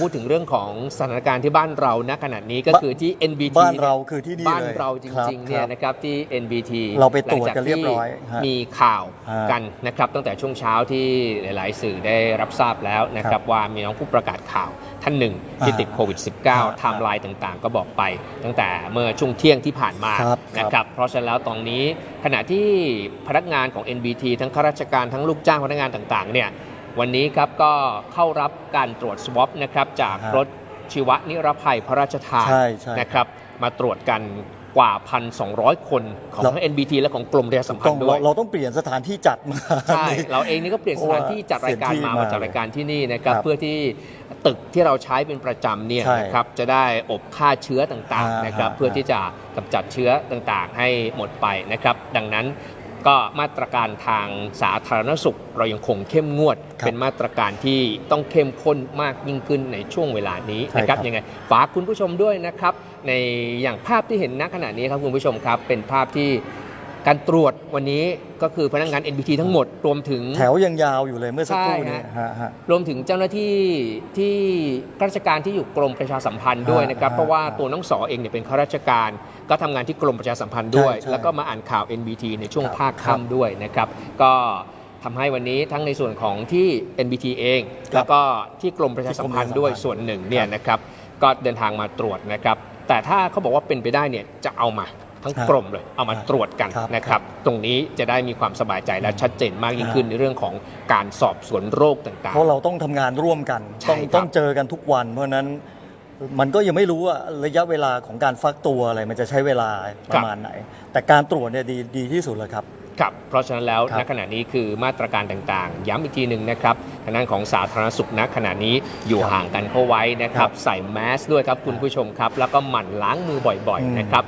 พูดถึงเรื่องของสถานการณ์ที่บ้านเราณขณะนี้ก็บ้านคือที่ NBT บ้านเราคือที่นี่บ้านเลยเราจริงๆเนี่ยครับนะครับที่ NBT เราไปตรวจหลังกันเรียบร้อยที่ฮะมีข่าวฮะกันนะครับตั้งแต่ช่วงเช้าที่หลาย ๆ สื่อได้รับทราบแล้วนะคครัรับบว่ามีน้องผู้ประกาศข่าวท่านหนึ่งที่อ่าติดโควิดฮะ -19 ไทม์ไลน์ต่างๆ ก็บอกไปตั้งแต่เมื่อช่วงเที่ยงที่ผ่านมาครับนะครับเพราะฉะนั้นแล้วตอนนี้ขณะที่พนักงานของ NBT ทั้งข้าราชการทั้งลูกจ้างพนักงานต่างๆเนี่ย วันนี้ครับก็เข้ารับการตรวจ swab นะครับจากฮะรถชีวนิรภัยพระราชทานใช่ใช่ นะครับมาตรวจกันกว่า 1,200 คนของเราทั้ง NBT และของกรมประชาสัมพัต้นองธ์ด้เราวย เราต้องเปลี่ยนสถานที่จัดมา ใช่ เราเองนี่ก็เปลี่ยนสถานที่จัดรายการมาเพราะว่ามาจัดรายการที่นี่นะครับครับเพื่อที่ตึกที่เราใช้เป็นประจำเนี่ยใช่นะครับจะได้อบฆ่าเชื้อต่างๆอ่านนะครับฮะเพื่อที่จะกำจัดเชื้อต่างๆ ให้หมดไปนะครับ ดังนั้น ก็มาตรการทางสาธารณสุข เรายังคงเข้มงวดครับเป็นมาตรการที่ต้องเข้มข้นมากยิ่งขึ้นในช่วงเวลานี้ใช่นะครับครับยังไงฝากคุณผู้ชมด้วยนะครับ ในอย่างภาพที่เห็นณขณะนี้ครับคุณผู้ชมครับ เป็นภาพที่ การตรวจวันนี้ก็คือพนักงาน NBT ทั้งหมดรวมถึง แถวยังยาวอยู่เลยเมื่อสักครู่ใช่นี้ฮะฮะฮะ รวมถึงเจ้าหน้าที่ที่ข้าราชการที่อยู่กรมประชาสัมพันธ์ด้วยนะครับ ฮะเพราะว่าฮะตัวน้องสอเองเนี่ยเป็นข้าราชการ ก็ทำงานที่กรมประชาสัมพันธ์ด้วย ใช่ใช่แล้วก็มาอ่านข่าว NBT ในช่วงครับภาคครับค่ำด้วยนะครับ ก็ทำให้วันนี้ทั้งในส่วนของที่ NBT เอง ครับแล้วก็ที่กรมประชาสัมพันธ์ด้วยที่กรมประชาสัมพันธ์ส่วนหนึ่งเนี่ยครับนะครับ ก็เดินทางมาตรวจนะครับ แต่ถ้าเขาบอกว่าเป็นไปได้เนี่ยจะเอามา ทั้งครับกรมเลย เอามาตรวจกันครับนะครับ ตรงนี้จะได้มีความสบายใจและชัดเจนมากยิ่งขึ้นในเรื่องของการสอบสวนโรคต่างเพราะเราต้องทำงานร่วมกันใช่ต้องครับต้องเจอกันทุกวัน เพราะฉะนั้นมันก็ยังไม่รู้ว่าระยะเวลาของการฟักตัวอะไรมันจะใช้เวลาประมาณไหน แต่การตรวจเนี่ยดีดีที่สุดแล้วครับครับ เพราะฉะนั้นแล้วครับณขณะนี้คือมาตรการต่างๆ ย้ำอีกทีหนึ่งนะครับทางด้านของสาธารณสุขณขณะนี้อยู่ครับห่างกันเข้าไว้นะครับครับ ใส่แมสด้วยครับคุณผู้ชมครับ แล้วก็หมั่นล้างมือบ่อยอืมๆนะครับ